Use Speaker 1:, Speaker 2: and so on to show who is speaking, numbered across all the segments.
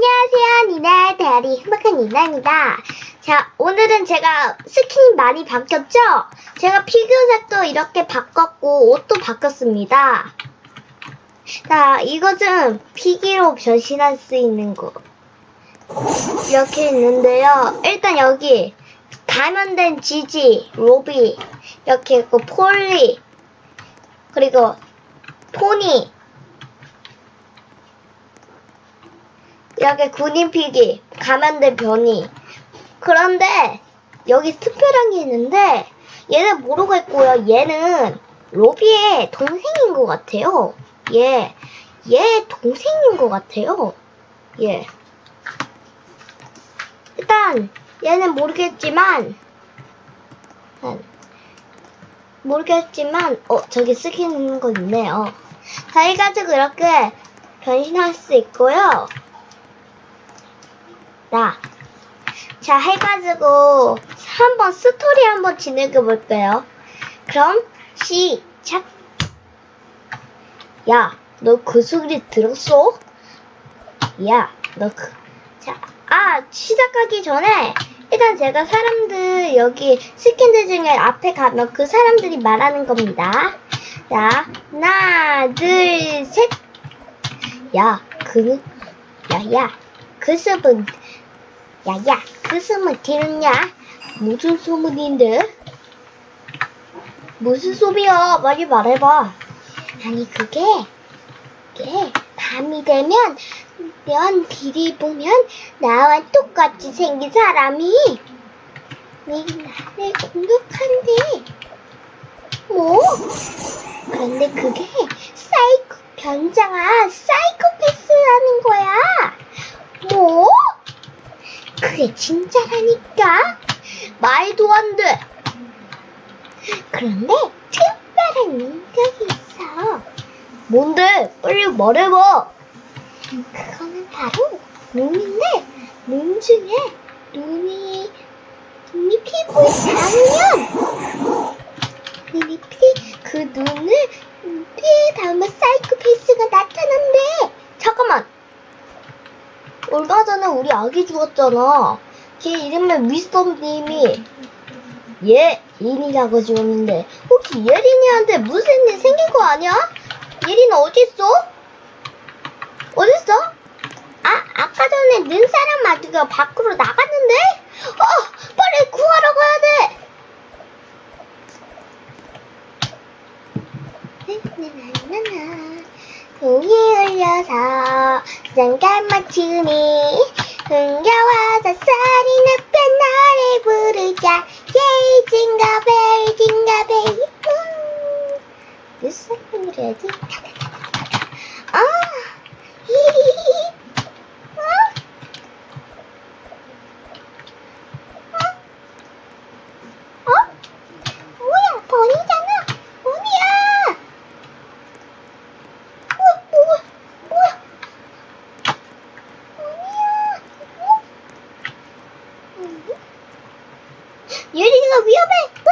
Speaker 1: 안녕하세요. 니네 대아리 행복한 니나입니다. 자, 오늘은 제가 스킨이 많이 바뀌었죠? 제가 피규어색도 이렇게 바꿨고 옷도 바꿨습니다. 자, 이것은 피기로 변신할 수 있는 거. 이렇게 있는데요. 일단 여기 감염된 지지, 로비, 이렇게 있고 폴리, 그리고 포니, 이렇게 군인 피기, 감염된 변이. 그런데 여기 특별한 게 있는데 얘는 모르겠고요. 얘는 로비의 동생인 것 같아요. 얘, 얘 동생인 것 같아요. 얘. 일단 얘는 모르겠지만 음, 모르겠지만 어 저기 있는 거 있네요. 자, 해가지고 이렇게 변신할 수 있고요. 나. 자, 해가지고 한번 스토리 한번 진행해 볼게요. 그럼 시작. 야, 너 그 소리 들었어? 야, 너 그. 자, 아 시작하기 전에 일단 제가 사람들 여기 스킨들 중에 앞에 가면 그 사람들이 말하는 겁니다. 자, 하나, 둘, 셋. 야, 그, 야, 야, 그 습은 야야, 그 소문 들었냐? 무슨 소문인데? 무슨 소리야? 빨리 말해봐. 아니 그게, 그게 밤이 되면 면 길이 보면 나와 똑같이 생긴 사람이 내 나를 공격한대. 뭐? 그런데 그게 사이코 변장아 사이코패스라는 거야. 뭐? 그게 진짜라니까? 말도 안 돼! 그런데 특별한 능력이 있어. 뭔데? 빨리 말해봐! 그거는 바로 눈인데, 눈 중에 눈이, 눈이 피부에 닿으면, 눈이 피, 그 눈을 피에 닿으면 사이코패스가 나타난대! 잠깐만! 얼마 전에 우리 아기 죽었잖아. 걔 이름은 미스터님이 예린이라고 지었는데 혹시 예린이한테 무슨 일 생긴 거 아니야? 예린 어딨어? 어딨어? 아 아까 전에 눈사람 마주가 밖으로 나갔는데? 어 빨리 구하러 가야 돼. 나나나나 공이 울려서 쌍갈 맞추니 흥겨워서 소리 높여 노래 부르자. 예이 징가벨 징가벨 무슨 노래지? 아 히히히 어? 어? 어? 뭐야 버니잖아 버니야 우와, 우와, 우와. 아니야. 어? 음? 예린이가 위험해. 와,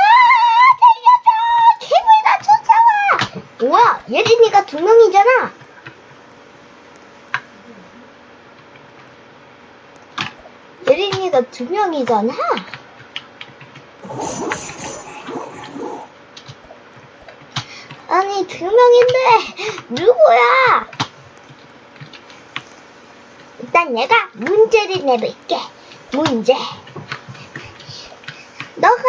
Speaker 1: 달려줘. 괴물 나 쫓아와. 우와, 예린이가 두 명이잖아. 예린이가 두 명이잖아. 아니, 두 명인데, 누구야? 일단 내가 문제를 내볼게. 문제. 너가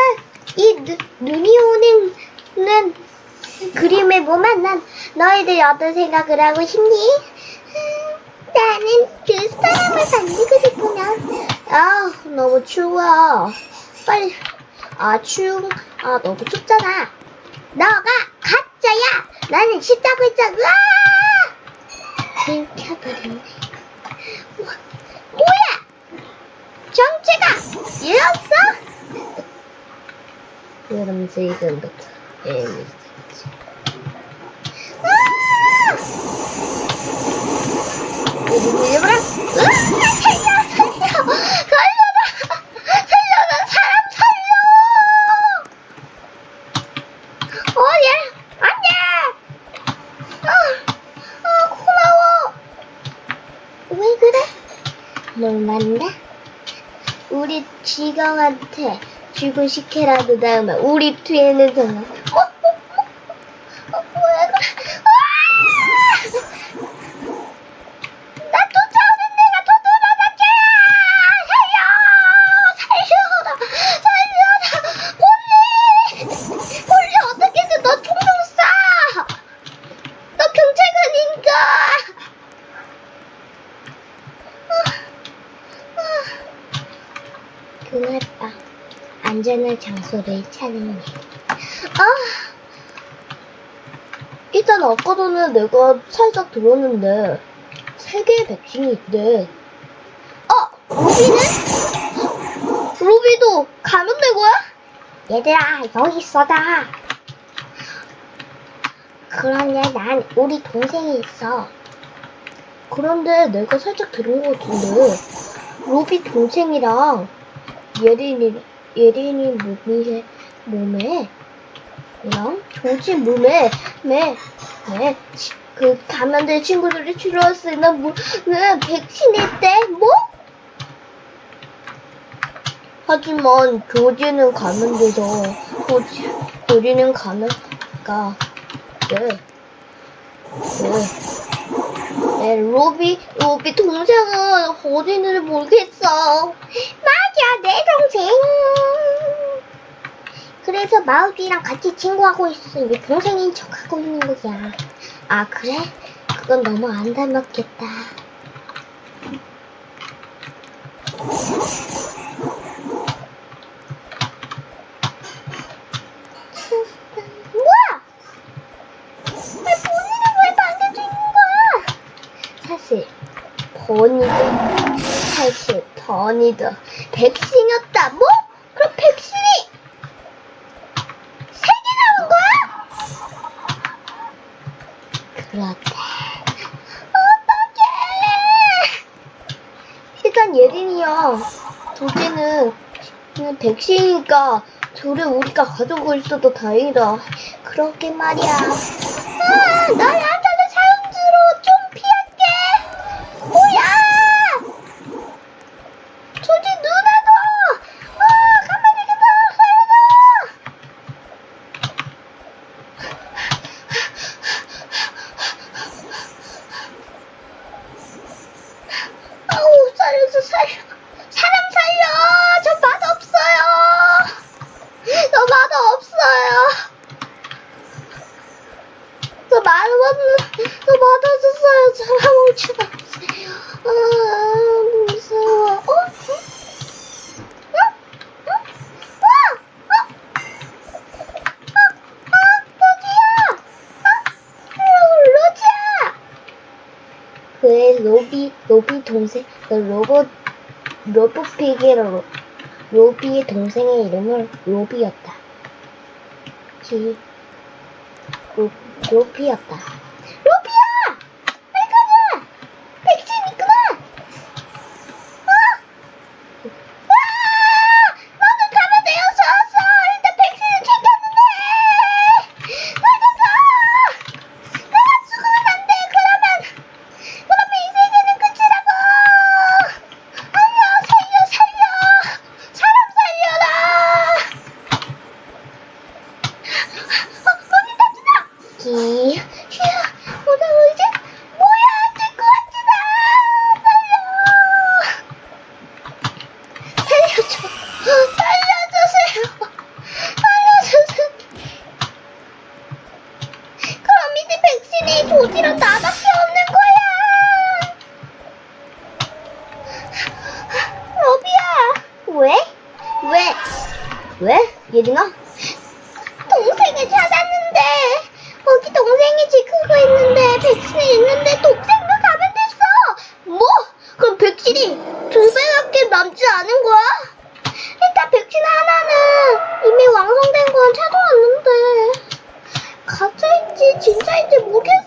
Speaker 1: 이 눈, 눈이 오는 는 그림을 보면 난 너희들이 어떤 생각을 하고 싶니? 음, 나는 그 사람을 만들고 싶구나. 아, 너무 추워. 빨리. 아, 추운. 아, 너무 춥잖아. 너가 가짜야. 나는 쉽다고 했잖아. 들켜버렸네. 뭐, 뭐야? 정체가 얘였어? 그럼 지금부터 아! 어디 밀려라? 으아! 살려! 살려! 살려라! 살려라! 사람 살려! 어, 얘! 안 돼! 아, 아, 고마워! 왜 그래? 뭘 만나? 우리 지강한테 죽은 식혜라도 다음에 우리 뒤에는 정말 밤 안전한 장소를 찾는 일. 아, 일단 아까 전에 내가 살짝 들었는데 세 개의 백신이 있대. 어, 로비는? 로비도 감염된 거야? 얘들아 여기 있어다. 그런데 난 우리 동생이 있어. 그런데 내가 살짝 들은 것 같은데 로비 동생이랑 예린이 예린이 몸에 몸에 랑 조지 몸에 매매그 감염된 친구들이 줄었을 는 뭐는 백신이 있대 뭐? 하지만 조지는 감염돼서 조지 조지는 감염가 네. 네. 네, 로비, 로비 동생은 어디 있는지 모르겠어. 맞아, 내 동생. 그래서 마우디랑 같이 친구하고 있어. 이게 동생인 척하고 있는 거야. 아, 그래? 그건 너무 안 닮았겠다. 버니도 백신이었다. 뭐? 그럼 백신이 세 개 나온 거야? 그렇다. 어떡해! 일단 예린이야. 둘째는 백신이니까 둘을 우리가 가지고 있어도 다행이다. 그러게 말이야. 아, 나나타는 사형주로 좀 피할게. 뭐야? 조지 누나도. 아, 가만히 계세요. 살려줘. 아우, 살려. 사람 살려. 저 맛없어요. 저 맛없어요. 저 맛없는, 저 맛없었어요. 사람 오지 마세요. 아, 무서워. 어? 와! 어? 어? 어? 그의 로비, 로비 동생, 그 로봇, 로봇피기로 로비의 동생의 이름은 로비였다. 기, 로, 로비였다. 두 배밖에 남지 않은 거야? 일단 백신 하나는 이미 완성된 건 찾아왔는데 가짜인지 진짜인지 모르겠어?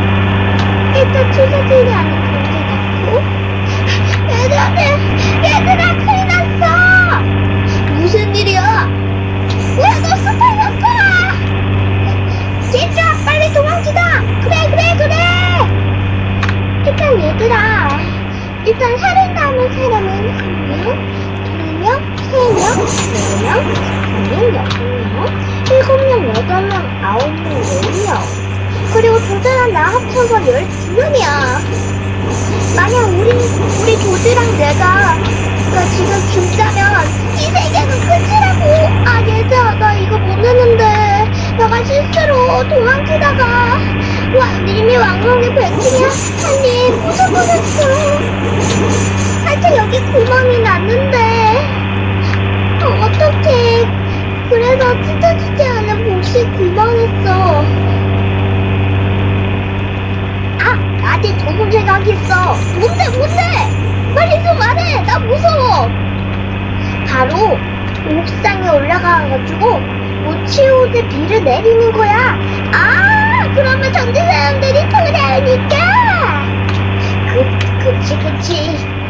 Speaker 1: 일단 주사진이 아닌 경제 같고. 얘들아 얘들아 큰일 났어! 무슨 일이야? 왜너 스파이였어! 얘들아 빨리 도망치자! 그래 그래 그래! 일단 얘들아 일단 살인당한 사람은 한 명, 두 명, 세 명, 네 명, 다섯 명, 여섯 명, 일곱 명, 조제랑 나 합쳐서 열두 명이야. 만약 우리 우리 조제랑 내가 나 지금 죽자면 이 세계는 끝이라고. 아 얘들아 나 이거 모르는데 내가 실수로 도망치다가 와 이미 왕궁의 백승이야. 아니 부숴버렸어. 하여튼 여기 구멍이 났는데 어, 어떡해 그래서 찢어지지 않은 몫이 구멍했어 아 나한테 좋은 생각 있어 뭔데 뭔데? 빨리 좀 말해. 나 무서워. 바로 옥상에 올라가가지고 모치오드 비를 내리는 거야. 아 그러면 전체 사람들이 통하니까. 그, 그치 그치.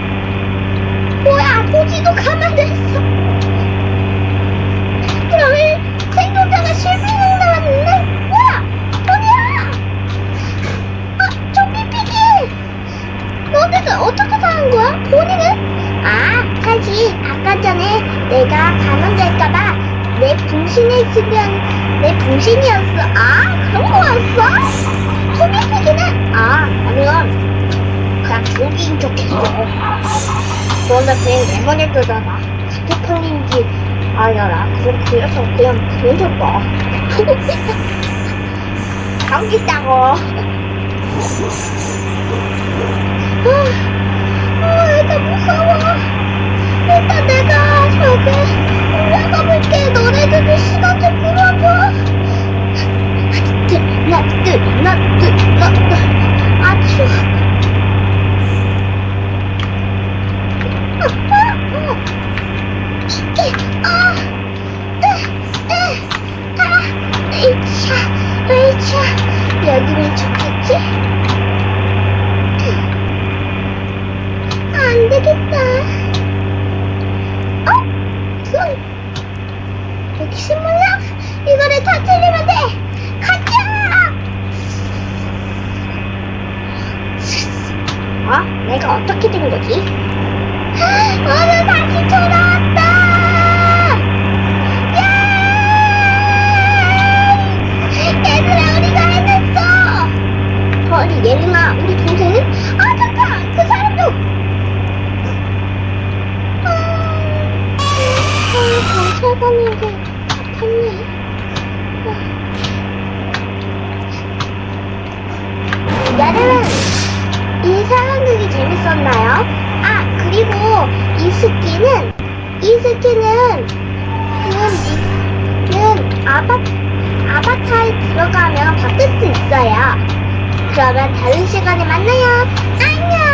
Speaker 1: 뭐야 보지도 가만히 있어 그러면 생존자가 실비는 나왔는데 뭐야 뭐야 아 좀비 피기 너네들 어떻게 사는 거야 본인은 아 사실 아까 전에 내가 감염될까봐 내 분신에 있으면 내 분신이었어 아 그런 거였어 좀비 피기는 아 아니면 조기인 척했어 그런데 그냥 두잖아. 스티플린지 아니라 그럼 그래서 그냥 보내줘봐. 감기 있다고. 아, 아, 일단 무서워. 일단 내가 저기 올라가 볼게. 너네들도 시간 좀 끌어줘. 둘, 하나, 둘, 하나, 둘. 아, 추워. 여기면 좋겠지? 안 되겠다. 어? 그건 여기 숨을라? 이거를 터뜨리면 돼. 가자! 어? 된 거지? 오늘 다시 돌아왔다! 예! 얘들아, 우리가 해냈어! 아니, 예린아, 우리 동생은? 아, 잠깐! 그 사람도! 아, 아, 경찰 가는 게 아팠네. 여러분, 이 상황극이 재밌었나요? 아, 그리고 이 스킨은, 이 스킨은, 는, 는 아바, 아바타에 들어가면 바뀔 수 있어요. 그러면 다른 시간에 만나요. 안녕!